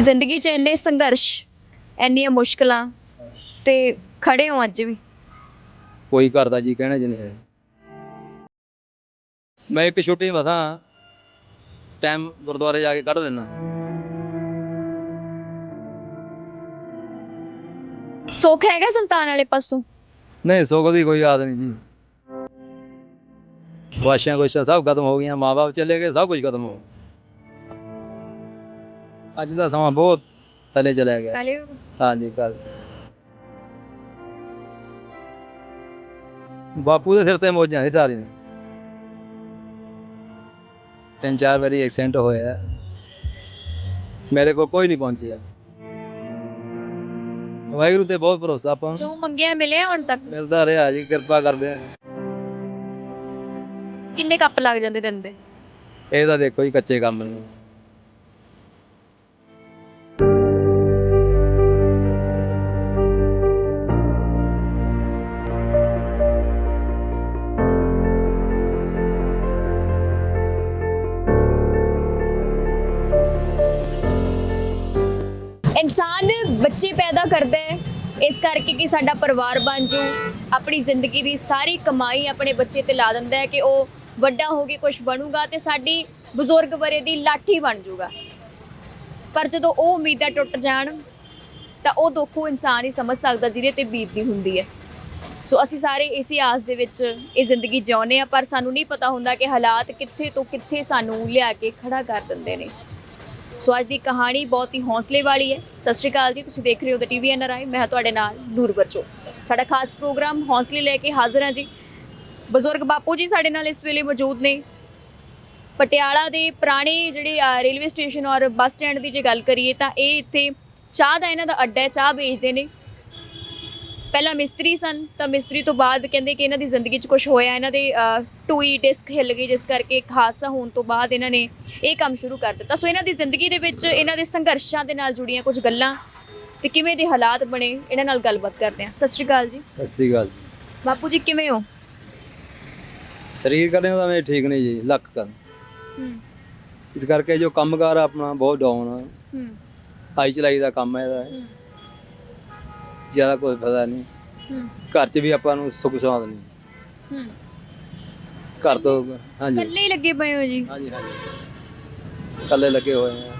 ਜ਼ਿੰਦਗੀ 'ਚ ਇੰਨੇ ਸੰਘਰਸ਼ ਇੰਨੀਆਂ ਮੁਸ਼ਕਲਾਂ ਤੇ ਖੜੇ ਹੋ ਅੱਜ ਵੀ। ਕੋਈ ਘਰ ਦਾ ਜੀ ਕਹਿਣਾ ਜਿੰਨੇ ਹੈ। ਮੈਂ ਇੱਕ ਛੁੱਟੀ ਮਸਾਂ ਟਾਈਮ ਗੁਰਦੁਆਰੇ ਜਾ ਕੇ ਕੱਢ ਲੈਣਾ ਸੁੱਖ ਹੈਗਾ ਸੰਤਾਨ ਵਾਲੇ ਪਾਸੋਂ? ਨਹੀਂ ਸੁੱਖ ਦੀ ਕੋਈ ਯਾਦ ਨਹੀਂ ਜੀ। ਵਾਸ਼ਾਂ ਕੋਸ਼ਾਂ ਸਭ ਖਤਮ ਹੋ ਗਈਆਂ ਮਾਪੇ ਚਲੇ ਗਏ ਸਭ ਕੁਝ ਖਤਮ ਹੋ ਗਿਆ। ਅੱਜ ਦਾ ਸਮਾਂ ਬਹੁਤ ਥੱਲੇ ਚਲਾ ਗਿਆ। ਕਾਲੇ ਹਾਂਜੀ ਕੱਲ ਬਾਪੂ ਦੇ ਸਿਰ ਤੇ ਮੋਜਾਂ ਸੀ ਸਾਰੀਆਂ। ਤਿੰਨ ਚਾਰ ਵਾਰੀ ਐਕਸੀਡੈਂਟ ਹੋਇਆ। ਮੇਰੇ ਕੋਲ ਕੋਈ ਨਹੀਂ ਪਹੁੰਚਿਆ। ਵਾਹਿਗੁਰੂ ਤੇ ਬਹੁਤ ਭਰੋਸਾ ਆਪਾਂ ਨੂੰ। ਜੋ ਮੰਗਿਆ ਮਿਲਿਆ ਹੁਣ ਤੱਕ। ਮਿਲਦਾ ਰਿਹਾ ਜੀ ਕਿਰਪਾ ਕਰਦੇ ਆ ਕਿੰਨੇ ਕੱਪ ਲੱਗ ਜਾਂਦੇ ਦਿਨ ਦੇ? ਇਹ ਤਾਂ ਦੇਖੋ ਜੀ ਕੱਚੇ ਕੰਮ ਨੇ। ਇਨਸਾਨ ਬੱਚੇ ਪੈਦਾ ਕਰਦਾ ਹੈ, ਇਸ ਕਰਕੇ ਕਿ ਸਾਡਾ ਪਰਿਵਾਰ ਬਣ ਜੂ, ਆਪਣੀ ਜ਼ਿੰਦਗੀ ਦੀ ਸਾਰੀ ਕਮਾਈ ਆਪਣੇ ਬੱਚੇ ਤੇ ਲਾ ਦਿੰਦਾ ਹੈ ਕਿ ਉਹ ਵੱਡਾ ਹੋ ਕੇ ਕੁਝ ਬਣੂਗਾ ਤੇ ਸਾਡੀ ਬਜ਼ੁਰਗ ਬਰੇ ਦੀ ਲਾਠੀ ਬਣ ਜੂਗਾ। ਪਰ ਜਦੋਂ ਉਹ ਉਮੀਦਾਂ ਟੁੱਟ ਜਾਣ, ਤਾਂ ਉਹ ਦੁੱਖ ਉਹ ਇਨਸਾਨ ਹੀ ਸਮਝ ਸਕਦਾ ਜਿਹਦੇ ਤੇ ਬੀਤਦੀ ਹੁੰਦੀ ਹੈ। ਸੋ ਅਸੀਂ ਸਾਰੇ ਇਸੇ ਆਸ ਦੇ ਵਿੱਚ ਇਹ ਜ਼ਿੰਦਗੀ ਜਿਉਂਦੇ ਆ ਪਰ ਸਾਨੂੰ ਨਹੀਂ ਪਤਾ ਹੁੰਦਾ ਕਿ ਹਾਲਾਤ ਕਿੱਥੇ ਤੋਂ ਕਿੱਥੇ ਸਾਨੂੰ ਲਿਆ ਕੇ ਖੜਾ ਕਰ ਦਿੰਦੇ ਨੇ। ਸੋ ਅੱਜ ਦੀ ਕਹਾਣੀ ਬਹੁਤ ਹੀ ਹੌਸਲੇ ਵਾਲੀ ਹੈ। ਸਤਿ ਸ਼੍ਰੀ ਅਕਾਲ ਜੀ, ਤੁਸੀਂ ਦੇਖ ਰਹੇ ਹੋ ਦ ਟੀਵੀ ਐਨਆਰਆਈ ਮੈਂ ਤੁਹਾਡੇ ਨਾਲ ਨੂਰ ਬਰਚੋ ਸਾਡਾ ਖਾਸ ਪ੍ਰੋਗਰਾਮ ਹੌਸਲੇ ਲੈ ਕੇ ਹਾਜ਼ਰ ਹਾਂ ਜੀ। ਬਜ਼ੁਰਗ ਬਾਪੂ ਜੀ ਸਾਡੇ ਨਾਲ ਇਸ ਵੇਲੇ ਮੌਜੂਦ ਨੇ। ਪਟਿਆਲਾ ਦੇ ਪੁਰਾਣੇ ਜਿਹੜੇ ਰੇਲਵੇ ਸਟੇਸ਼ਨ ਔਰ ਬੱਸ ਸਟੈਂਡ ਦੀ ਜੇ ਗੱਲ ਕਰੀਏ ਤਾਂ ਇਹ ਇੱਥੇ ਚਾਹ ਦਾ ਇਹਨਾਂ ਦਾ ਅੱਡਾ ਹੈ, ਚਾਹ ਵੇਚਦੇ ਨੇ। ਪਹਿਲਾਂ ਮਿਸਤਰੀ ਸਨ ਤਾਂ ਮਿਸਤਰੀ ਤੋਂ ਬਾਅਦ ਕਹਿੰਦੇ ਕਿ ਇਹਨਾਂ ਦੀ ਜ਼ਿੰਦਗੀ 'ਚ ਕੁਝ ਹੋਇਆ ਇਹਨਾਂ ਦੇ ਟੂਈ ਡਿਸਕ ਹਿੱਲ ਗਈ ਜਿਸ ਕਰਕੇ ਇੱਕ ਹਾਦਸਾ ਹੋਣ ਤੋਂ ਬਾਅਦ ਇਹਨਾਂ ਨੇ ਇਹ ਕੰਮ ਸ਼ੁਰੂ ਕਰ ਦਿੱਤਾ। ਸੋ ਇਹਨਾਂ ਦੀ ਜ਼ਿੰਦਗੀ ਦੇ ਵਿੱਚ ਇਹਨਾਂ ਦੇ ਸੰਘਰਸ਼ਾਂ ਦੇ ਨਾਲ ਜੁੜੀਆਂ ਕੁਝ ਗੱਲਾਂ ਤੇ ਕਿਵੇਂ ਦੇ ਹਾਲਾਤ ਬਣੇ ਇਹਨਾਂ ਨਾਲ ਗੱਲਬਾਤ ਕਰਦੇ ਹਾਂ। ਸਤਿ ਸ਼੍ਰੀ ਅਕਾਲ ਜੀ। ਸਤਿ ਸ੍ਰੀ ਅਕਾਲ ਜੀ। ਬਾਪੂ ਜੀ ਕਿਵੇਂ ਹੋ? ਸਰੀਰ ਕਰਨੇ ਦਾ ਮੈਂ ਠੀਕ ਨਹੀਂ ਜੀ ਲੱਕ ਕਰ ਹੂੰ। ਇਸ ਕਰਕੇ ਜੋ ਕੰਮਕਾਰ ਆਪਣਾ ਬਹੁਤ ਡਾਊਨ ਆ। ਹੂੰ। ਆਈ ਚਲਾਈ ਦਾ ਕੰਮ ਹੈ ਇਹਦਾ। ਜ਼ਿਆਦਾ ਕੋਈ ਪਤਾ ਨਹੀਂ ਹੂੰ। ਘਰ 'ਚ ਵੀ ਆਪਾਂ ਨੂੰ ਸੁੱਖ ਸ਼ਾਂਤ ਨਹੀਂ ਹੂੰ। ਘਰ ਤੋਂ ਹਾਂਜੀ। ਇਕੱਲੇ ਹੀ ਲੱਗੇ ਪਏ ਹੋ ਜੀ? ਹਾਂਜੀ ਹਾਂਜੀ। ਕੱਲੇ ਲੱਗੇ ਹੋਏ ਆ।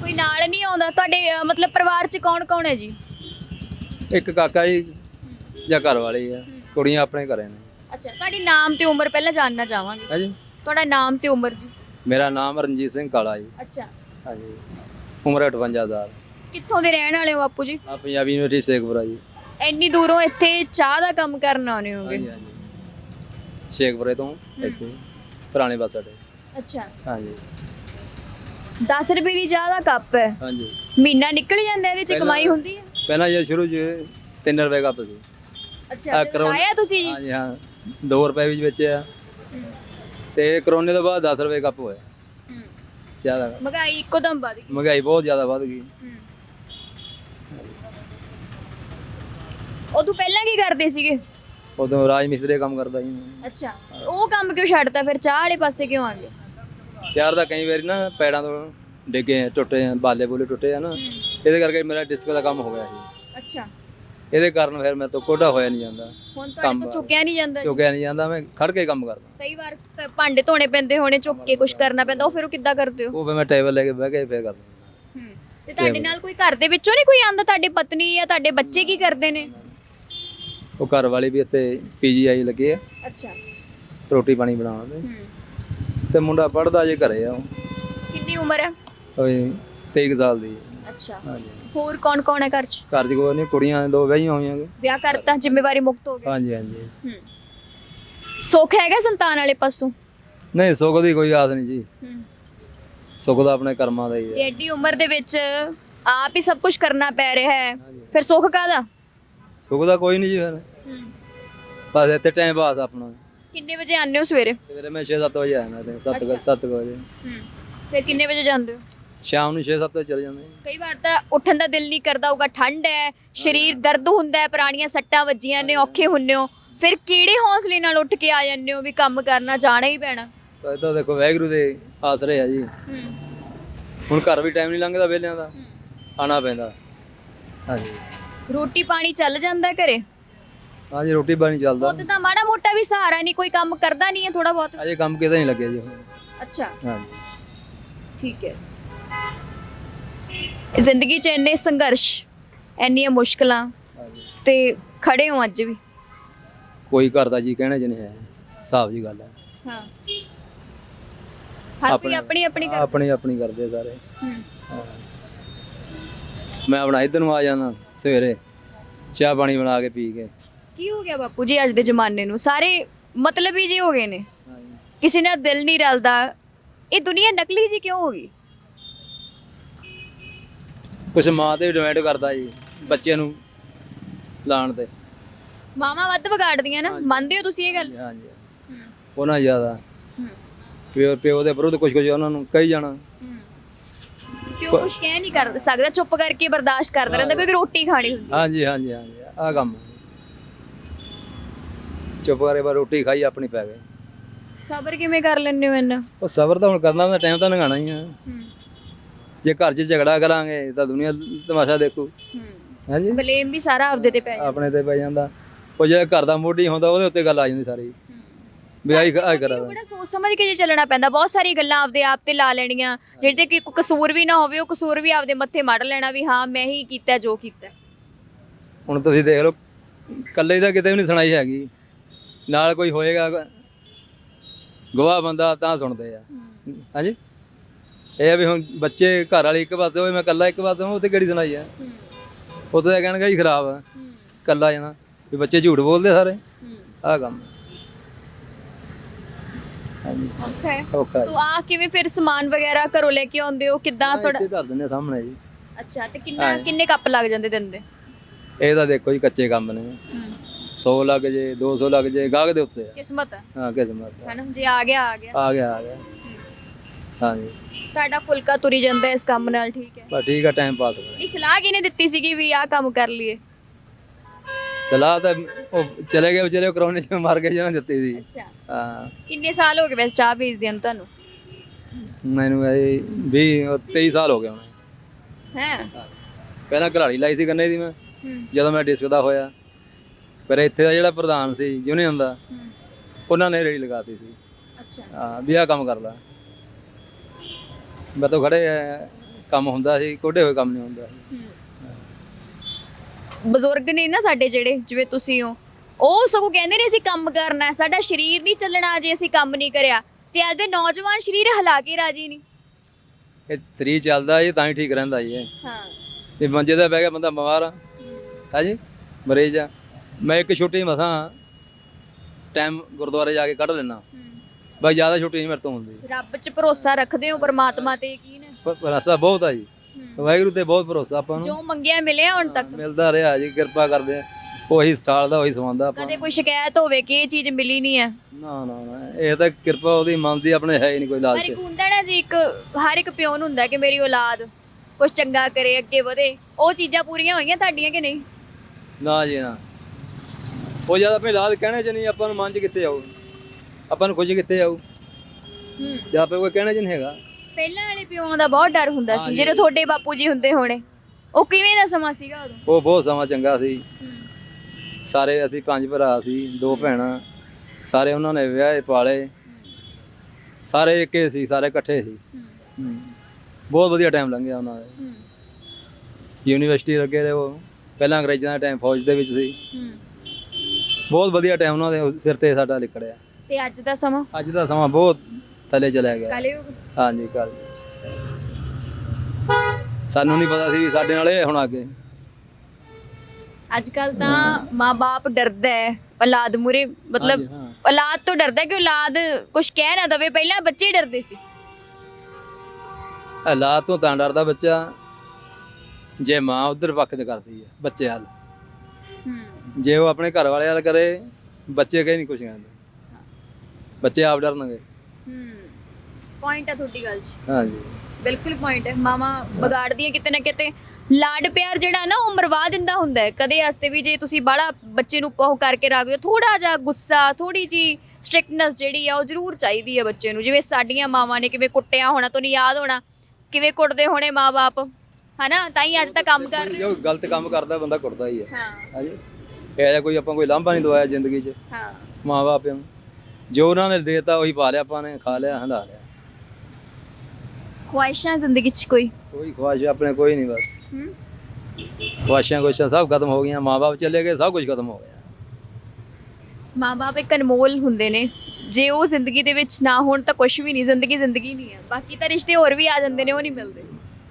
ਕੋਈ ਨਾਲ ਨਹੀਂ ਆਉਂਦਾ? ਤੁਹਾਡੇ ਅ, ਮਤਲਬ ਪਰਿਵਾਰ 'ਚ ਕੌਣ ਕੌਣ ਹੈ ਜੀ? ਇੱਕ ਕਾਕਾ ਜੀ ਜਾਂ ਘਰ ਵਾਲੀ ਆ। ਕੁੜੀਆਂ ਆਪਣੇ ਘਰੇ ਨੇ। ਅੱਛਾ ਤੁਹਾਡੀ ਨਾਮ ਤੇ ਉਮਰ ਪਹਿਲਾਂ ਜਾਣਨਾ ਚਾਹਾਂਗੇ। ਹਾਂਜੀ। ਤੁਹਾਡਾ ਨਾਮ ਤੇ ਉਮਰ ਜੀ। ਮੇਰਾ ਨਾਮ ਰਣਜੀਤ ਸਿੰਘ ਕਾਲਾ ਜੀ। ਅੱਛਾ। ਹਾਂਜੀ। ਉਮਰ 58 ਸਾਲ। ਕਿੱਥੋਂ ਦੇ ਰਹਿਣ ਵਾਲੇ ਹੋ ਬਾਪੂ ਜੀ? ਆ ਪੰਜਾਬੀ ਯੂਨੀਵਰਸਿਟੀ ਸ਼ੇਖਪੁਰਾ ਜੀ। ਇੰਨੀ ਦੂਰੋਂ ਇੱਥੇ ਚਾਹ ਦਾ ਕੰਮ ਕਰਨ ਆਉਣੇ ਹੋਗੇ। ਹਾਂਜੀ ਹਾਂਜੀ। ਸ਼ੇਖਪੁਰੇ ਤੋਂ ਇੱਥੇ ਪੁਰਾਣੇ ਬੱਸ ਅੱਡੇ। ਅੱਛਾ। ਹਾਂਜੀ। 10 ਰੁਪਏ ਦੀ ਚਾਹ ਦਾ ਕੱਪ ਹੈ। ਹਾਂਜੀ। ਮਹੀਨਾ ਨਿਕਲ ਜਾਂਦਾ ਇਹਦੇ ਚ ਪਹਿਲਾਂ- ਕਮਾਈ ਹੁੰਦੀ ਹੈ? ਪਹਿਲਾਂ ਇਹ ਸ਼ੁਰੂ 'ਚ 3 ਰੁਪਏ ਕੱਪ ਸੀ। ਅੱਛਾ ਆ ਤੇ ਕਰੋ- ਆਇਆ ਤੁਸੀਂ ਜੀ? ਹਾਂਜੀ ਹਾਂ। 2 ਰੁਪਏ ਵਿੱਚ ਵੇਚਿਆ। ਤੇ ਕਰੋਨੇ ਤੋਂ ਬਾਅਦ 10 ਰੁਪਏ ਕੱਪ ਹੋਇਆ ਹੂੰ। ਜ਼ਿਆਦਾ ਮਹਿੰਗਾਈ ਇੱਕੋਦਮ ਵਧ ਗਈ। ਮਹਿੰਗਾਈ ਬਹੁਤ ਜ਼ਿਆਦਾ ਵੱਧ ਗਈ। ਹੂੰ। ਉਦੋਂ ਪਹਿਲਾਂ ਕੀ ਕਰਦੇ ਸੀਗੇ? ਉਦੋਂ ਰਾਜ ਮਿਸਤਰੀ ਕੰਮ ਕਰਦਾ ਸੀ। ਮੈਂ। ਅੱਛਾ ਉਹ ਕੰਮ ਕਿਉਂ ਛੱਡਤਾ? ਫਿਰ ਚਾਹ ਵਾਲੇ ਪਾਸੇ ਕਿਉਂ ਆ ਗਏ? ਸ਼ਹਿਰ ਦਾ ਕਈ ਵਾਰੀ ਨਾ ਪੈੜਾਂ ਤੋਂ ਡਿੱਗੇ ਟੁੱਟੇ ਆ ਬਾਲੇ ਬੋਲੇ ਟੁੱਟੇ ਆ ਨਾ ਇਹਦੇ ਕਰਕੇ ਮੇਰਾ ਡਿਸਕ ਦਾ ਕੰਮ ਹੋ ਗਿਆ ਸੀ। ਅੱਛਾ। ਇਹਦੇ ਕਾਰਨ ਫਿਰ ਮੈਂ ਤੋਂ ਕੋਡਾ ਹੋਇਆ ਨਹੀਂ ਜਾਂਦਾ। ਹੁਣ ਤੁਹਾਡੇ ਤੋਂ ਚੁੱਕਿਆ ਨਹੀਂ ਜਾਂਦਾ? ਚੁੱਕਿਆ ਨਹੀਂ ਜਾਂਦਾ ਮੈਂ ਖੜ ਕੇ ਕੰਮ ਕਰਦਾ। ਕਈ ਵਾਰ ਕ- ਭਾਂਡੇ ਧੋਣੇ ਪੈਂਦੇ ਹੋਣੇ ਚੁੱਕ ਕੇ ਕੁਝ ਕਰਨਾ ਪੈਂਦਾ ਉਹ ਫਿਰ ਉਹ ਕਿੱਦਾਂ ਕਰਦੇ ਹੋ? ਉਹ ਫਿਰ ਮੈਂ ਟੇਬਲ ਲੈ ਕੇ ਬਹਿ ਕੇ ਫਿਰ ਕਰਦਾ। ਹੂੰ ਤੇ ਤੁਹਾਡੇ ਨਾਲ ਕੋਈ ਘਰ ਦੇ ਵਿੱਚੋਂ ਨਹੀਂ ਕੋਈ ਆਂਦਾ ਤੁਹਾਡੇ ਪਤਨੀ ਜਾਂ ਤੁਹਾਡੇ ਬੱਚੇ ਕੀ ਕਰਦੇ ਨੇ? ਉਹ ਘਰ ਵਾਲੇ ਵੀ ਇੱਥੇ ਪੀਜੀਆਈ ਲੱਗੇ ਆ। ਅੱਛਾ। ਰੋਟੀ ਪਾਣੀ ਬਣਾਉਂਦੇ ਹੂੰ। ਤੇ ਮੁੰਡਾ ਪੜਦਾ ਜੇ ਘਰੇ ਆ ਉਹ। ਕਿੰਨੀ ਉਮਰ ਹੈ ਓਏ 23 ਕੁ ਸਾਲ ਦੀ ਹੈ। ਅੱਛਾ। ਹਾਂਜੀ। ਹੋਰ ਕੌਣ ਕੌਣ ਹੈ ਘਰ 'ਚ? ਘਰ 'ਚ ਕੋਈ ਨਹੀਂ ਕੁੜੀਆਂ ਦੋ ਵਿਆਹੀਆਂ ਹੋਈਆਂ ਗੇ। ਵਿਆਹ ਕਰਤਾ ਜ਼ਿੰਮੇਵਾਰੀ ਮੁਕਤ ਹੋ ਗਏ ਹਾਂਜੀ ਹਾਂਜੀ। ਹੂੰ। ਸੁੱਖ ਹੈਗਾ ਸੰਤਾਨ ਵਾਲੇ ਪਾਸੋਂ? ਨਹੀਂ ਸੁੱਖ ਦੀ ਕੋਈ ਆਸ ਨਹੀਂ ਜੀ। ਹੂੰ। ਸੁੱਖ ਦਾ ਆਪਣੇ ਕਰਮਾਂ ਦਾ ਹੀ ਹੈ ਐਡੀ ਉਮਰ ਦੇ ਵਿੱਚ ਆਪ ਹੀ ਸਭ ਕੁਝ ਕਰਨਾ ਪੈ ਰਿਹਾ ਹੈ। ਫਿਰ ਸੁੱਖ ਕਾਦਾ ਸੁੱਖ ਦਾ ਕੋਈ ਨਹੀਂ ਜੀ ਫਿਰ। ਹੂੰ। ਬਸ ਇੱਥੇ ਟਾਈਮ ਪਾਸ ਆਪਣਾ। ਕਿੰਨੇ ਵਜੇ ਆਉਂਦੇ ਹੋ ਸਵੇਰੇ? ਸਵੇਰੇ ਮੈਂ 6-7 ਵਜੇ ਆਇਆ ਤੇ 7 7 ਵਜੇ। ਹੂੰ। ਫਿਰ ਕਿੰਨੇ ਵਜੇ ਜਾਂਦੇ ਹੋ? ਸ਼ਾਮ ਨੂੰ 6-7 ਵਜੇ ਚਲੇ ਜਾਂਦੇ ਕਈ ਵਾਰ ਤਾਂ ਉੱਠਣ ਦਾ ਦਿਲ ਨਹੀਂ ਕਰਦਾ ਹੋਊਗਾ ਠੰਡ ਹੈ ਸਰੀਰ ਦਰਦ ਹੁੰਦਾ ਹੈ ਪੁਰਾਣੀਆਂ ਸੱਟਾਂ ਵੱਜੀਆਂ ਨੇ ਔਖੇ ਹੁੰਨੇ ਹੋ। ਫਿਰ ਕਿਹੜੇ ਹੌਸਲੇ ਨਾਲ ਉੱਠ ਕੇ ਆ ਜਾਂਦੇ ਹੋ ਵੀ ਕੰਮ ਕਰਨਾ ਜਾਣਾ ਹੀ ਪੈਣਾ? ਤਾਂ ਇਹ ਤਾਂ ਦੇਖੋ ਵਾਹਿਗੁਰੂ ਦੇ ਆਸਰੇ ਆ ਜੀ। ਹੂੰ। ਹੁਣ ਘਰ ਵੀ ਟਾਈਮ ਨਹੀਂ ਲੰਘਦਾ ਵਿਹਲਿਆਂ ਦਾ। ਖਾਣਾ ਪੈਂਦਾ। ਹਾਂਜੀ। ਰੋਟੀ ਪਾਣੀ ਚੱਲ ਜਾਂਦਾ ਘਰੇ? ਹਾਂਜੀ ਰੋਟੀ ਪਾਣੀ ਚੱਲਦਾ। ਉਹ ਤਾਂ ਮਾੜਾ ਮੋਟਾ ਵੀ ਸਹਾਰਾ ਨਹੀਂ ਕੋਈ ਕੰਮ ਕਰਦਾ ਨਹੀਂ ਹੈ ਥੋੜਾ ਬਹੁਤ? ਅਜੇ ਕੰਮ ਕਿਤੇ ਨਹੀਂ ਲੱਗਿਆ ਜੀ। ਅੱਛਾ। ਹਾਂਜੀ। ਠੀਕ ਹੈ। ਜ਼ਿੰਦਗੀ 'ਚ ਇੰਨੇ ਸੰਘਰਸ਼ ਇੰਨੀਆਂ ਮੁਸ਼ਕਲਾਂ। ਤੇ ਖੜੇ ਹੋ ਅੱਜ ਵੀ? ਕੋਈ ਘਰ ਦਾ ਜੀ ਕਹਿਣਾ ਨਹੀਂ ਹੈ ਹਿਸਾਬ ਦੀ ਗੱਲ ਹੈ। ਹਾਂ। ਹਰ ਕੋਈ ਆਪਣੀ ਆਪਣੀ ਕਰ ਆਪਣੀ ਆਪਣੀ ਕਰਦੇ ਸਾਰੇ। ਹਾਂ। ਮੈਂ ਆਪਣਾ ਇੱਧਰ ਨੂੰ ਆ ਜਾਣਾ ਸਵੇਰੇ ਚਾਹ ਪਾਣੀ ਬਣਾ ਕੇ ਪੀ ਕੇ। ਕੀ ਹੋ ਗਿਆ ਬਾਪੂ ਜੀ ਅੱਜ ਦੇ ਜ਼ਮਾਨੇ ਨੂੰ? ਸਾਰੇ ਮਤਲਬੀ ਜੀ ਹੋ ਗਏ ਨੇ। ਕਿਸੇ ਨਾਲ ਦਿਲ ਨਹੀਂ ਰਲਦਾ। ਇਹ ਦੁਨੀਆ ਨਕਲੀ ਜੀ ਕਿਉਂ ਹੋ ਗਈ? ਕੁਛ ਮਾਂ ਤੇ ਡਿਪੈਂਡ ਕਰਦਾ ਜੀ ਬੱਚੇ ਨੂੰ ਲਾਣ ਤੇ। ਮਾਮਾ ਵੱਧ ਵਿਗਾੜਦੀਆਂ ਨਾ। ਮੰਨਦੇ ਹੋ ਤੁਸੀਂ ਇਹ ਗੱਲ? ਹਾਂਜੀ ਉਹਨਾਂ ਜ਼ਿਆਦਾ। ਪਿਓ ਪਿਓ ਦੇ ਵਿਰੁੱਧ ਕੁਝ ਕੁਝ ਉਹਨਾਂ ਨੂੰ ਕਹੀ ਜਾਣਾ। ਕੁਝ ਕਹਿ ਨਹੀਂ ਕਰ ਸਕਦਾ ਚੁੱਪ ਕਰਕੇ ਬਰਦਾਸ਼ਤ ਕਰਦਾ ਰਹਿੰਦਾ ਕਿਉਂਕਿ ਰੋਟੀ ਖਾਣੀ ਹੁੰਦੀ ਹਾਂਜੀ ਹਾਂਜੀ ਹਾਂਜੀ ਆ ਕੰਮ ਚੁੱਪ ਕਰੇ ਬਾ ਰੋਟੀ ਖਾਈ ਆਪਣੀ ਪੈ ਗਏ ਸਬਰ ਕਿਵੇਂ ਕਰ ਲੈਂਦੇ ਹੋ ਇੰਨਾ ਉਹ ਸਬਰ ਤਾਂ ਹੁਣ ਕਰਨਾ ਹੁੰਦਾ ਟਾਈਮ ਤਾਂ ਲੰਘਾਣਾ ਹੀ ਆ। ਜੇ ਘਰ 'ਚ ਝਗੜਾ ਕਰਾਂਗੇ ਤਾਂ ਦੁਨੀਆ ਤਮਾਸ਼ਾ ਦੇਖੂ। ਹਾਂਜੀ। ਬਲੇਮ ਵੀ ਸਾਰਾ ਆਪਦੇ ਤੇ ਪੈ ਜਾਂਦਾ। ਆਪਣੇ ਤੇ ਪੈ ਜਾਂਦਾ। ਉਹ ਜੇ ਘਰ ਦਾ ਮੋਢੀ ਹੁੰਦਾ ਉਹਦੇ ਉੱਤੇ ਗੱਲ ਆ ਜਾਂਦੀ ਸਾਰੀ। ਵੀ ਆਈ ਕਰਾ ਬੜਾ ਸੋਚ ਸਮਝ ਕੇ ਜੇ ਚੱਲਣਾ ਪੈਂਦਾ ਬਹੁਤ ਸਾਰੀ ਗੱਲਾਂ ਆਪਦੇ ਆਪ ਤੇ ਲਾ ਲੈਣੀਆਂ ਜਿਹੜੇ ਕਿ ਕੋਈ ਕਸੂਰ ਵੀ ਨਾ ਹੋਵੇ ਉਹ ਕਸੂਰ ਵੀ ਆਪਦੇ ਮੱਥੇ ਮੜ ਲੈਣਾ ਵੀ ਹਾਂ ਮੈਂ ਹੀ ਕੀਤਾ ਜੋ ਕੀਤਾ। ਹੁਣ ਤੁਸੀਂ ਦੇਖ ਲਓ ਇਕੱਲੇ ਦਾ ਕਿਤੇ ਵੀ ਨਹੀਂ ਸੁਣਾਈ ਹੈਗੀ। ਨਾਲ ਕੋਈ ਹੋਏਗਾ ਗਵਾਹ ਬੰਦਾ ਤਾਂ ਸੁਣਦੇ ਆ। ਹਾਂਜੀ? ਇਹ ਵੀ ਹੁਣ ਬੱਚੇ ਘਰ ਵਾਲੇ ਇੱਕ ਪਾਸੇ ਹੋਏ ਮੈਂ ਇਕੱਲਾ ਇੱਕ ਪਾਸੇ ਹਾਂ ਉੱਥੇ ਕਿਹੜੀ ਸੁਣਾਈ ਆ? ਉੱਥੇ ਤਾਂ ਕਹਿਣਗੇ ਹੀ ਖਰਾਬ ਆ। ਇਕੱਲਾ ਜਾਣਾ। ਵੀ ਬੱਚੇ ਝੂਠ ਬੋਲਦੇ ਸਾਰੇ। ਆਹ ਕੰਮ। ਹਾਂਜੀ। ਔਖਾ ਹੈ ਔਖਾ ਸੋ ਆ ਕਿਵੇਂ ਫਿਰ ਸਮਾਨ ਵਗੈਰਾ ਘਰੋਂ ਲੈ ਕੇ ਆਉਂਦੇ ਹੋ? ਕਿੱਦਾਂ ਤੁਹਾਡਾ ਇੱਥੇ ਧਰ ਦਿੰਦੇ ਆ ਸਾਹਮਣੇ ਜੀ। ਅੱਛਾ ਤੇ ਕਿੰਨਾ ਕਿੰਨੇ ਕੱਪ ਲੱਗ ਜਾਂਦੇ ਦਿਨ ਦੇ? ਇਹ ਤਾਂ ਦੇਖੋ ਜੀ ਕੱਚੇ ਕੰਮ ਨੇ। 100 ਲੱਗ ਜੇ 200 ਲੱਗ ਜੇ ਗਾਹਕ ਦੇ ਉੱਤੇ ਆ। ਕਿਸਮਤ ਹੈ ਹਾਂ ਕਿਸਮਤ ਦਾ। ਹਨਾ ਜੇ ਆ ਗਿਆ ਆ ਗਿਆ। ਆ ਗਿਆ ਆ ਗਿਆ। ਹਾਂਜੀ। ਤੁਹਾਡਾ ਫੁਲਕਾ ਤੁਰੀ ਜਾਂਦਾ ਇਸ ਕੰਮ ਨਾਲ ਠੀਕ ਹੈ? ਬਸ ਠੀਕ ਆ ਟਾਈਮ ਪਾਸ ਕਰ। ਇਹ ਸਲਾਹ ਕਿਹਨੇ ਦਿੱਤੀ ਸੀਗੀ ਵੀ ਆਹ ਕੰਮ ਕਰ ਲਈਏ? ਸਲਾਹ ਤਾਂ ਉਹ ਚਲੇ ਗਏ ਵਿਚਾਰੇ ਉਹ ਕਰੋਨੇ ਚ ਮਰ ਗਏ ਜਿਹਨਾਂ ਦਿੱਤੀ ਸੀ। ਅੱਛਾ। ਹਾਂ। ਕਿੰਨੇ ਸਾਲ ਹੋ ਗਏ ਵੈਸੇ ਚਾਹ ਵੇਚਦਿਆਂ ਨੂੰ ਤੁਹਾਨੂੰ? ਮੈਨੂੰ ਇਹ 20 23 ਸਾਲ ਹੋ ਗਏ ਹੁਣ। ਹੈ? ਪਹਿਲਾਂ ਘਰਾੜੀ ਲਾਈ ਸੀ ਗੰਨੇ ਦੀ ਮੈਂ ਜਦੋਂ ਮੈਂ ਡਿਸਕ ਦਾ ਹੋਇਆ। ਪਰ ਇੱਥੇ ਦਾ ਜਿਹੜਾ ਪ੍ਰਧਾਨ ਸੀ ਯੂਨੀਅਨ ਦਾ ਉਹਨਾਂ ਨੇ ਰੇੜੀ ਲਗਾਤੀ ਸੀ। ਅੱਛਾ। ਹਾਂ ਵੀ ਕੰਮ ਕਰ ਲਾ। ਮੈਂ ਤਾਂ ਖੜੇ ਕੰਮ ਹੁੰਦਾ ਸੀ ਕੋਡੇ ਹੋਏ ਕੰਮ ਨਹੀਂ ਹੁੰਦਾ। ਬਜ਼ੁਰਗ ਨੇ ਨਾ ਸਾਡੇ ਜਿਹੜੇ ਜਿਵੇਂ ਤੁਸੀਂ ਹੋ ਉਹ ਸਗੋਂ ਕਹਿੰਦੇ ਨੇ ਅਸੀਂ ਕੰਮ ਕਰਨਾ ਹੈ ਸਾਡਾ ਸਰੀਰ ਨਹੀਂ ਚੱਲਣਾ ਜੇ ਅਸੀਂ ਕੰਮ ਨਹੀਂ ਕਰਿਆ। ਤੇ ਅੱਜ ਦੇ ਨੌਜਵਾਨ ਸਰੀਰ ਹਿਲਾ ਕੇ ਰਾਜੀ ਨਹੀਂ। ਇਹ ਸਰੀਰ ਚੱਲਦਾ ਇਹ ਤਾਂ ਹੀ ਠੀਕ ਰਹਿੰਦਾ ਜੀ ਇਹ। ਹਾਂ। ਤੇ ਮੰਜੇ ਤੇ ਬਹਿ ਗਿਆ ਬੰਦਾ ਬਿਮਾਰ ਆ। ਹਾਂਜੀ ਮਰੀਜ਼ ਆ। ਮੈਂ ਇੱਕ ਛੁੱਟੀ ਮਸਾਂ ਟਾਈਮ ਗੁਰਦੁਆਰੇ ਜਾ ਕੇ ਕੱਢ ਲੈਣਾ ਬਈ ਜ਼ਿਆਦਾ ਛੁੱਟੀ ਨਹੀਂ ਮੇਰੇ ਤੋਂ ਹੁੰਦੀ। ਰੱਬ 'ਚ ਭਰੋਸਾ ਰੱਖਦੇ ਹੋ ਪਰਮਾਤਮਾ ਤੇ ਯਕੀਨ? ਹੈ ਪ- ਭਰੋਸਾ ਬਹੁਤ ਆ ਜੀ। ਵਾਹਿਗੁਰੂ ਤੇ ਬਹੁਤ ਭਰੋਸਾ ਆਪਾਂ ਨੂੰ। ਜੋ ਮੰਗਿਆ ਮਿਲਿਆ ਹੁਣ ਤੱਕ। ਮਿਲਦਾ ਰਿਹਾ ਜੀ ਕਿਰਪਾ ਕਰਦੇ ਆ। ਉਹੀ ਸਟਾਲ ਦਾ ਉਹੀ ਸਵਾਉਂਦਾ ਆਪਾਂ ਕਦੇ ਕੋਈ ਸ਼ਿਕਾਇਤ ਹੋਵੇ ਕਿ ਇਹ ਚੀਜ਼ ਮਿਲੀ ਨਹੀਂ ਹੈ। ਨਾ ਨਾ ਨਾ ਇਹ ਤਾਂ ਕਿਰਪਾ ਉਹਦੀ ਮਨ ਦੀ ਆਪਣੇ ਹੈ ਹੀ ਨਹੀਂ ਕੋਈ ਹਰ ਲਾਲਚ। ਇੱਕ ਹੁੰਦਾ ਨਾ ਜੀ ਇੱਕ ਹਰ ਇੱਕ ਪਿਓ ਨੂੰ ਹੁੰਦਾ ਕਿ ਮੇਰੀ ਔਲਾਦ ਕੁਝ ਚੰਗਾ ਕਰੇ ਅੱਗੇ ਵਧੇ। ਉਹ ਚੀਜ਼ਾਂ ਪੂਰੀਆਂ ਹੋਈਆਂ ਤੁਹਾਡੀਆਂ ਕਿ ਨਹੀਂ? ਨਾ ਜੀ ਨਾ। ਉਹ ਜਦ ਆਪਣੇ ਲਾਲ ਕਹਿਣੇ ਚ ਨਹੀਂ ਆਪਾਂ ਨੂੰ ਮਨ ਚ ਕਿੱਥੇ ਆਊ ਆਪਾਂ ਨੂੰ ਖੁਸ਼ੀ ਕਿੱਥੇ ਆਊ ਹੂੰ। ਜੇ ਆਪੇ ਕੋਈ ਕਹਿਣੇ ਚ ਨਹੀਂ ਹੈਗਾ। ਪਹਿਲਾਂ ਵਾਲੇ ਪਿਓਾਂ ਦਾ ਬਹੁਤ ਡਰ ਹੁੰਦਾ ਸੀ ਜਿਹੜੇ ਤੁਹਾਡੇ ਬਾਪੂ ਜੀ ਹੁੰਦੇ ਹੋਣੇ। ਉਹ ਕਿਵੇਂ ਦਾ ਸਮਾਂ ਸੀਗਾ ਉਦੋਂ? ਉਹ ਬਹੁਤ ਸਮਾਂ ਚੰਗਾ ਸੀ। ਸਾਰੇ ਅਸੀਂ ਪੰਜ ਭਰਾ ਸੀ ਦੋ ਭੈਣਾਂ। ਸਾਰੇ ਉਹਨਾਂ ਨੇ ਵਿਆਹੇ ਪਾਲੇ। ਸਾਰੇ ਇੱਕੇ ਸੀ ਸਾਰੇ ਇਕੱਠੇ ਸੀ। ਬਹੁਤ ਵਧੀਆ ਟਾਈਮ ਲੰਘਿਆ ਉਹਨਾਂ ਦਾ। ਯੂਨੀਵਰਸਿਟੀ ਲੱਗੇ ਰਹੇ ਉਹ। ਪਹਿਲਾਂ ਅੰਗਰੇਜ਼ਾਂ ਦਾ ਟਾਈਮ ਫੌਜ ਦੇ ਵਿੱਚ ਸੀ। ਬਹੁਤ ਵਧੀਆ ਟਾਈਮ ਉਹਨਾਂ ਦੇ ਸਿਰ ਤੇ ਸਾਡਾ ਲਿਕੜਿਆ ਤੇ ਅੱਜ ਦਾ ਸਮਾਂ? ਅੱਜ ਦਾ ਸਮਾਂ ਬਹੁਤ ਥੱਲੇ ਚਲਿਆ ਗਿਆ। ਕਲਯੁਗ ਹਾਂਜੀ ਕੱਲ ਸਾਨੂੰ ਨਹੀਂ ਪਤਾ ਸੀ ਸਾਡੇ ਨਾਲ ਇਹ ਹੋਣਾ ਅੱਗੇ ਅੱਜ ਕੱਲ ਤਾਂ ਮਾਂ-ਬਾਪ ਡਰਦਾ ਹੈ ਔਲਾਦ ਮੁਰੇ ਮਤਲਬ ਹਾਂਜੀ, ਹਾਂ। ਔਲਾਦ ਤੋਂ ਡਰਦਾ ਹੈ ਕਿ ਔਲਾਦ ਕੁਝ ਕਹਿ ਨਾ ਦਵੇ। ਪਹਿਲਾਂ ਬੱਚੇ ਡਰਦੇ ਸੀ। ਹਾਲਾਤ ਤੋਂ ਤਾਂ ਡਰਦਾ ਬੱਚਾ ਜੇ ਮਾਂ ਉਧਰ ਤੇ ਕਰਦੀ ਹੈ ਬੱਚੇ ਹਾਲ ਜੇ ਉਹ ਆਪਣੇ ਘਰ ਵਾਲੇ ਹਾਲ ਕਰੇ ਬੱਚੇ ਕਹੇ ਨਹੀਂ ਕੁਛ ਕਹਿੰਦੇ। ਬੱਚੇ ਆਪ ਡਰਨਗੇ। ਹੂੰ। ਪੁਆਇੰਟ ਹੈ ਤੁਹਾਡੀ ਗੱਲ 'ਚ। ਹਾਂਜੀ। ਬਿਲਕੁਲ ਪੁਆਇੰਟ ਹੈ। ਮਾਮਾ ਵਿਗਾੜਦੀਆਂ ਕਿਤੇ ਨਾ ਕਿਤੇ। ਲਾਡ ਪਿਆਰ ਜਿਹੜਾ ਨਾ ਉਹ ਮਰਵਾ ਦਿੰਦਾ ਹੁੰਦਾ ਹੈ। ਕਦੇ ਹਸਤੇ ਵੀ ਜੇ ਤੁਸੀਂ ਬਾਹਲਾ ਬੱਚੇ ਨੂੰ ਪਹੁ ਕਰਕੇ ਰੱਖਦੇ ਹੋ ਥੋੜਾ ਜਿਹਾ ਗੁੱਸਾ ਥੋੜੀ ਜੀ ਸਟ੍ਰਿਕਟਨੈਸ ਜਿਹੜੀ ਆ ਉਹ ਜ਼ਰੂਰ ਚਾਹੀਦੀ ਹੈ ਬੱਚੇ ਨੂੰ। ਜਿਵੇਂ ਸਾਡੀਆਂ ਮਾਵਾਂ ਨੇ ਕਿਵੇਂ ਕੁੱਟਿਆ ਹੋਣਾ ਤੁਹਾਨੂੰ ਯਾਦ ਹੋਣਾ? ਕਿਵੇਂ ਕੁੱਟਦੇ ਹੋਣੇ ਮਾਪੇ ਹਨਾ? ਤਾਂ ਹੀ ਅੱਜ ਤੱਕ ਕੰਮ ਕਰ ਰਹੇ ਜੋ ਗਲਤ ਕੰਮ ਕਰਦਾ ਬੰਦਾ ਕੁੱਟਦਾ ਹੀ ਹੈ ਹਾਂ। ਹਾਂਜੀ? ਇਹ ਜਿਹਾ ਕੋਈ ਆਪਾਂ ਕੋਈ ਲਾਂਭਾ ਨਹੀਂ ਦਵਾਇਆ ਜ਼ਿੰਦਗੀ 'ਚ। ਹਾਂ। ਮਾਂ-ਬਾਪ ਨੂੰ ਜੋ ਉਹਨਾਂ ਨੇ ਦੇਤਾ ਉਹੀ ਪਾ ਲਿਆ ਆਪਾਂ ਨੇ ਖਾ ਲਿਆ ਹੰਡਾ ਲਿਆ। ਖੁਆਇਸ਼ਾਂ ਜ਼ਿੰਦਗੀ 'ਚ ਕੋਈ? ਕੋਈ ਖੁਆਇਸ਼ ਆਪਣੇ ਕੋਈ ਨਹੀਂ ਬਸ। ਹੂੰ। ਖੁਆਇਸ਼ਾਂ ਖੁਆਇਸ਼ਾਂ ਸਭ ਖਤਮ ਹੋ ਗਈਆਂ ਮਾਂ-ਬਾਪ ਚਲੇ ਗਏ ਸਭ ਕੁਝ ਖਤਮ ਹੋ ਗਿਆ। ਮਾਂ-ਬਾਪ ਇੱਕ ਅਨਮੋਲ ਹੁੰਦੇ ਨੇ। ਜੇ ਉਹ ਜ਼ਿੰਦਗੀ ਦੇ ਵਿੱਚ ਨਾ ਹੋਣ ਤਾਂ ਕੁਝ ਵੀ ਨਹੀਂ ਜ਼ਿੰਦਗੀ ਜ਼ਿੰਦਗੀ ਨਹੀਂ ਹੈ ਬਾਕੀ ਤਾਂ ਰਿਸ਼ਤੇ ਹੋਰ ਵੀ ਆ ਜਾਂਦੇ ਨੇ ਉਹ ਨਹੀਂ ਮਿਲਦੇ।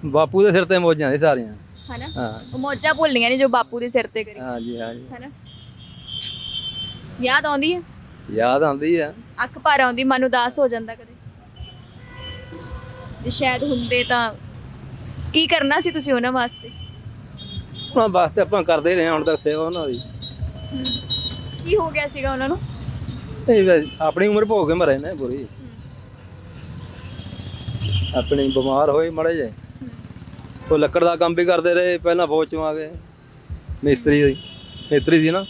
ਬਾਪੂ ਦੇ ਸਿਰ ਤੇ ਮੋਜਾਂ ਸੀ ਸਾਰੀਆਂ। ਹਨਾ? ਹਾਂ। ਉਹ ਮੌਜਾਂ ਭੁੱਲੀਆਂ ਨੇ ਜੋ ਬਾਪੂ ਦੇ ਸਿਰ ਤੇ ਕਰੀ। ਹਾਂਜੀ ਹਾਂਜੀ। ਹਨਾ? ਯਾਦ ਆਉਂਦੀ ਹੈ ਯਾਦ ਆਉਂਦੀ ਆ। ਅੱਖ ਭਰ ਆਉਂਦੀ ਮਨ ਉਦਾਸ ਹੋ ਜਾਂਦਾ ਕਦੇ। ਜੇ ਸ਼ਾਇਦ ਹੁੰਦੇ ਤਾਂ ਕੀ ਕਰਨਾ ਸੀ ਤੁਸੀਂ ਉਹਨਾਂ ਵਾਸਤੇ? ਉਹਨਾਂ ਵਾਸਤੇ ਆਪਾਂ ਕਰਦੇ ਰਹੇ ਹਾਂ ਹੁਣ ਤੱਕ ਸੇਵਾ ਉਹਨਾਂ ਦੀ। ਕੀ ਹੋ ਗਿਆ ਸੀਗਾ ਉਹਨਾਂ ਨੂੰ? ਇਹ ਵੈਸੇ ਆਪਣੀ ਉਮਰ ਭੋਗ ਕੇ ਮਰੇ ਨੇ ਬੁਰੀ ਆਪਣੀ ਬਿਮਾਰ ਹੋਏ ਮੜੇ ਜੇ ਉਹ ਲੱਕੜ ਦਾ ਕੰਮ ਵੀ ਕਰਦੇ ਰਹੇ ਪਹਿਲਾਂ ਫੌਜ ਚੋਂ ਆ ਗਏ। ਮਿਸਤਰੀ ਮਿਸਤਰੀ ਸੀ ਨਾ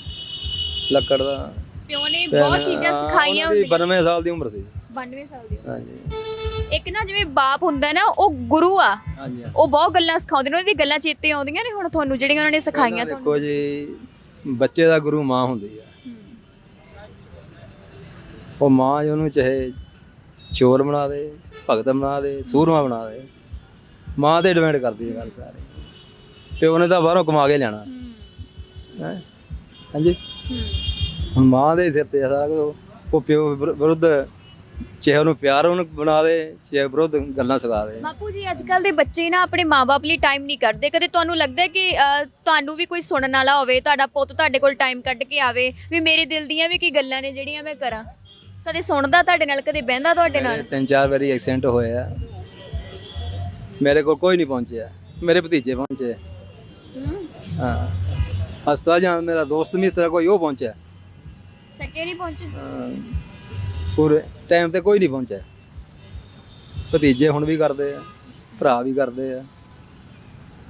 ਲੱਕੜ ਦਾ। ਪਿਓ ਨੇ ਬਹੁਤ ਚੀਜ਼ਾਂ ਸਿਖਾਈਆਂ ਉਹਨਾਂ ਦੀ ਹੁੰਦੀਆਂ। 92 ਸਾਲ ਦੀ ਉਮਰ ਸੀ। 92 ਸਾਲ ਦੀ ਹਾਂਜੀ। ਇੱਕ ਨਾ ਜਿਵੇਂ ਬਾਪ ਹੁੰਦਾ ਨਾ ਉਹ ਗੁਰੂ ਆ। ਹਾਂਜੀ ਉਹ ਬਹੁਤ ਗੱਲਾਂ ਸਿਖਾਉਂਦੇ ਨੇ ਉਹਨਾਂ ਦੀ ਗੱਲਾਂ ਚੇਤੇ ਆਉਂਦੀਆਂ ਨੇ ਹੁਣ ਤੁਹਾਨੂੰ ਜਿਹੜੀਆਂ ਉਹਨਾਂ ਨੇ ਸਿਖਾਈਆਂ ਤੁਹਾਨੂੰ? ਦੇਖੋ ਜੀ ਬੱਚੇ ਦਾ ਗੁਰੂ ਮਾਂ ਹੁੰਦੀ ਆ। ਉਹ ਮਾਂ ਜੀ ਉਹਨੂੰ ਚਾਹੇ ਚੋਰ ਬਣਾ ਦੇ ਭਗਤ ਬਣਾ ਦੇ ਸੂਰਮਾ ਬਣਾ ਦੇ ਮਾਂ ਤੇ ਡਿਪੈਂਡ ਕਰਦੀ ਹੈ ਗੱਲ ਸਾਰੀ। ਪਿਓ ਨੇ ਤਾਂ ਬਾਹਰੋਂ ਕਮਾ ਕੇ ਲਿਆਣਾ ਹੈ। ਹਾਂਜੀ? ਹੁਣ ਮਾਂ ਦੇ ਸਿਰ ਤੇ ਸਾਰਾ ਕੁਝ ਉਹ ਪਿਓ ਵਿਰ- ਵਿਰੁੱਧ ਚਾਹੇ ਉਹਨੂੰ ਪਿਆਰ ਉਹਨੂੰ ਬਣਾ ਦੇ ਚਾਹੇ ਵਿਰੁੱਧ ਗੱਲਾਂ ਸਿਖਾ ਦੇ। ਬਾਪੂ ਜੀ ਅੱਜ ਕੱਲ ਦੇ ਬੱਚੇ ਨਾ ਆਪਣੇ ਮਾਪੇ ਲਈ ਟਾਈਮ ਨਹੀਂ ਕੱਢਦੇ। ਕਦੇ ਤੁਹਾਨੂੰ ਲੱਗਦਾ ਹੈ ਕਿ ਤੁਹਾਨੂੰ ਵੀ ਕੋਈ ਸੁਣਨ ਵਾਲਾ ਹੋਵੇ ਤੁਹਾਡਾ ਪੁੱਤ ਤੁਹਾਡੇ ਕੋਲ ਟਾਈਮ ਕੱਢ ਕੇ ਆਵੇ ਵੀ ਮੇਰੇ ਦਿਲ ਦੀਆਂ ਵੀ ਕੀ ਗੱਲਾਂ ਨੇ ਜਿਹੜੀਆਂ ਮੈਂ ਕਰਾਂ? ਕਦੇ ਸੁਣਦਾ ਤੁਹਾਡੇ ਨਾਲ ਕਦੇ ਬਹਿੰਦਾ ਤੁਹਾਡੇ ਨਾਲ? ਮੇਰੇ ਤਿੰਨ ਚਾਰ ਵਾਰੀ ਐਕਸੀਡੈਂਟ ਹੋਇਆ ਮੇਰੇ ਕੋਲ ਕੋਈ ਨਹੀਂ ਪਹੁੰਚਿਆ। ਮੇਰੇ ਭਤੀਜੇ ਪਹੁੰਚੇ। ਹੂੰ। ਹਾਂ। ਹਸਪਤਾਲ ਜਾਂ ਮੇਰਾ ਦੋਸਤ ਮਿੱਤਰ ਕੋਈ ਉਹ ਪਹੁੰਚਿਆ। ਚੱਕੇ ਨਹੀਂ ਪਹੁੰਚੇ? ਪੂਰੇ ਟਾਈਮ ਤੇ ਕੋਈ ਨਹੀਂ ਪਹੁੰਚਿਆ। ਭਤੀਜੇ ਹੁਣ ਵੀ ਕਰਦੇ ਆ ਭਰਾ ਵੀ ਕਰਦੇ ਆ।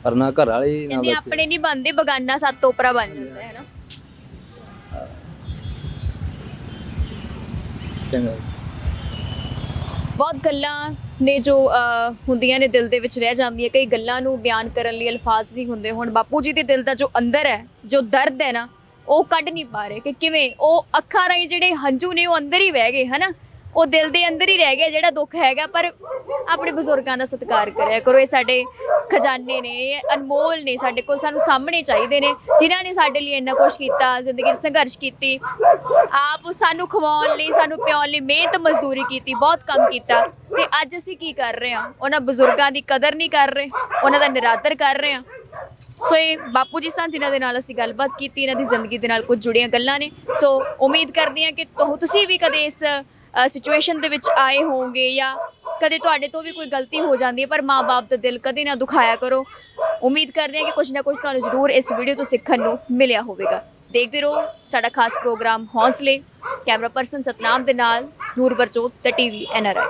ਪਰ ਨਾ ਘਰ ਵਾਲੀ ਨਾ ਕਹਿੰਦੇ ਬੱਚੇ। ਆਪਣੇ ਨਹੀਂ ਬੰਦੇ ਬਗਾਨਾ ਸੱਤ ਤੋਂ ਉੱਪਰਾ ਬਣ ਜਾਂਦਾ ਹੈ ਨਾ। ਚੰਗਾ। ਬਹੁਤ ਗੱਲਾਂ ਨੇ ਜੋ ਅਹ, ਹੁੰਦੀਆਂ ਨੇ ਦਿਲ ਦੇ ਵਿੱਚ ਰਹਿ ਜਾਂਦੀਆਂ। ਕਈ ਗੱਲਾਂ ਨੂੰ ਬਿਆਨ ਕਰਨ ਲਈ ਅਲਫਾਜ਼ ਨਹੀਂ ਹੁੰਦੇ ਹੁਣ। ਬਾਪੂ ਜੀ ਦੇ ਦਿਲ ਦਾ ਜੋ ਅੰਦਰ ਹੈ ਜੋ ਦਰਦ ਹੈ ਨਾ ਉਹ ਕੱਢ ਨਹੀਂ ਪਾ ਰਹੇ ਕਿ ਕਿਵੇਂ? ਉਹ ਅੱਖਾਂ ਰਾਹੀਂ ਜਿਹੜੇ ਹੰਝੂ ਨੇ, ਉਹ ਅੰਦਰ ਹੀ ਵਹਿ ਗਏ, ਹਨਾ? ਉਹ ਦਿਲ ਦੇ ਅੰਦਰ ਹੀ ਰਹਿ ਗਿਆ ਜਿਹੜਾ ਦੁੱਖ ਹੈਗਾ, ਪਰ ਆਪਣੇ ਬਜ਼ੁਰਗਾਂ ਦਾ ਸਤਿਕਾਰ ਕਰਿਆ ਕਰੋ। ਇਹ ਸਾਡੇ ਖਜ਼ਾਨੇ ਨੇ, ਇਹ ਅਨਮੋਲ ਨੇ ਸਾਡੇ ਕੋਲ, ਸਾਨੂੰ ਸਾਹਮਣੇ ਚਾਹੀਦੇ ਨੇ, ਜਿਨ੍ਹਾਂ ਨੇ ਸਾਡੇ ਲਈ ਇੰਨਾ ਕੁਝ ਕੀਤਾ, ਜ਼ਿੰਦਗੀ 'ਚ ਸੰਘਰਸ਼ ਕੀਤੀ। ਆਪ ਸਾਨੂੰ ਖਵਾਉਣ ਲਈ, ਸਾਨੂੰ ਪਿਆਉਣ ਲਈ ਮਿਹਨਤ, ਮਜ਼ਦੂਰੀ ਕੀਤੀ, ਬਹੁਤ ਕੰਮ ਕੀਤਾ। ਤੇ ਅੱਜ ਅਸੀਂ ਕੀ ਕਰ ਰਹੇ ਹਾਂ? ਉਹਨਾਂ ਬਜ਼ੁਰਗਾਂ ਦੀ ਕਦਰ ਨਹੀਂ ਕਰ ਰਹੇ, ਉਹਨਾਂ ਦਾ ਨਿਰਾਦਰ ਕਰ ਰਹੇ ਹਾਂ। ਸੋ ਇਹ ਬਾਪੂ ਜੀ ਸਨ ਜਿਨ੍ਹਾਂ ਦੇ ਨਾਲ ਅਸੀਂ ਗੱਲਬਾਤ ਕੀਤੀ, ਇਹਨਾਂ ਦੀ ਜ਼ਿੰਦਗੀ ਦੇ ਨਾਲ ਕੁਝ ਜੁੜੀਆਂ ਗੱਲਾਂ ਨੇ। ਸੋ ਉਮੀਦ ਕਰਦੀ ਹਾਂ ਕਿ ਤੁਹ- ਤੁਸੀਂ ਵੀ ਕਦੇ ਇਸ ਸਿਚੁਏਸ਼ਨ ਦੇ ਵਿੱਚ ਆਏ ਹੋਵੋਗੇ ਜਾਂ ਕਦੇ ਤੁਹਾਡੇ ਤੋਂ ਵੀ ਕੋਈ ਗਲਤੀ ਹੋ ਜਾਂਦੀ ਹੈ, ਪਰ ਮਾਪੇ ਦਾ ਦਿਲ ਕਦੇ ਨਾ ਦੁਖਾਇਆ ਕਰੋ। ਉਮੀਦ ਕਰਦੇ ਹਾਂ ਕਿ ਕੁਝ ਨਾ ਕੁਝ ਤੁਹਾਨੂੰ ਜ਼ਰੂਰ ਇਸ ਵੀਡੀਓ ਤੋਂ ਸਿੱਖਣ ਨੂੰ ਮਿਲਿਆ ਹੋਵੇਗਾ। ਦੇਖਦੇ ਰਹੋ ਸਾਡਾ ਖਾਸ ਪ੍ਰੋਗਰਾਮ ਹੌਸਲੇ। ਕੈਮਰਾ ਪਰਸਨ ਸਤਨਾਮ ਦੇ ਨਾਲ, ਨੂਰ ਵਰਜੋਤ, ਤੇ ਟੀਵੀ ਐਨਆਰਆਈ